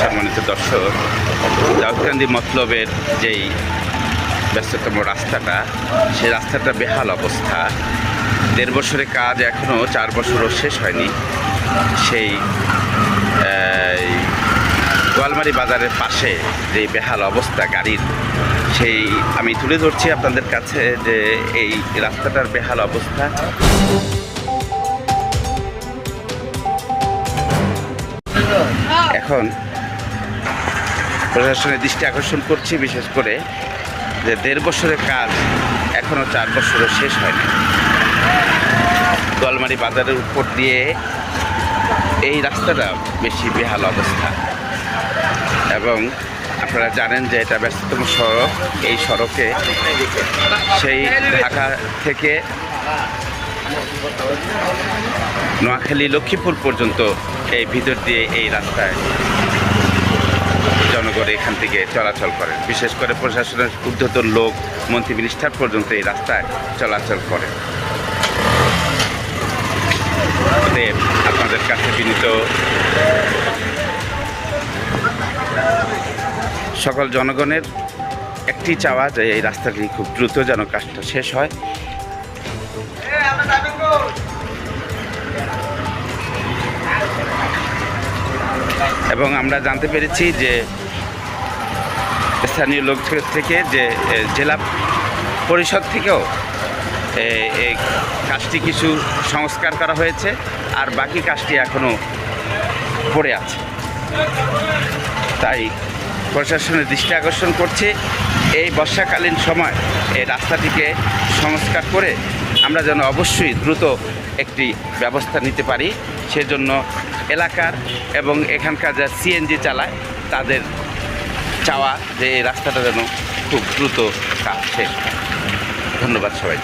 সম্মানিত দর্শক দাউদকান্দি মতলবের যেই ব্যস্ততম রাস্তাটা, সেই রাস্তাটা বেহাল অবস্থা। দেড় বছরের কাজ এখনও চার বছরও শেষ হয়নি। সেই গোয়ালমারি বাজারের পাশে যে বেহাল অবস্থা গাড়ির, সেই আমি তুলে ধরছি আপনাদের কাছে যে এই রাস্তাটার বেহাল অবস্থা। এখন প্রশাসনের দৃষ্টি আকর্ষণ করছি, বিশেষ করে যে দেড় বছরের কাজ এখনও চার বছরও শেষ হয়নি। গোয়ালমারি বাজারের উপর দিয়ে এই রাস্তাটা বেশি বেহাল অবস্থা। এবং আপনারা জানেন যে এটা ব্যস্ততম সড়ক, এই সড়কে সেই ঢাকা থেকে নোয়াখালী লক্ষ্মীপুর পর্যন্ত এই ভিতর দিয়ে এই রাস্তায় জনগণ এখান থেকে চলাচল করেন বিশেষ করে প্রশাসনের ঊর্ধ্বতন লোক, মন্ত্রী মিনিস্টার পর্যন্ত এই রাস্তায় চলাচল অতএব আপনাদের কাছে বিনীত সকল জনগণের একটি চাওয়া যে এই রাস্তাটি খুব দ্রুত যেন কাজটা শেষ হয়। এবং আমরা জানতে পেরেছি যে স্থানীয় লোক থেকে যে জেলা পরিষদ থেকেও এই কাজটি কিছু সংস্কার করা হয়েছে, আর বাকি কাজটি এখনও পড়ে আছে। তাই প্রশাসনের দৃষ্টি আকর্ষণ করছে। এই বর্ষাকালীন সময় এই রাস্তাটিকে সংস্কার করে আমরা যেন অবশ্যই দ্রুত একটি ব্যবস্থা নিতে পারি। সেজন্য এলাকার এবং এখানকার যা সিএনজি চালায়, তাদের চাওয়া যে এই রাস্তাটা যেন খুব দ্রুত কাজ শেষ ধন্যবাদ সবাই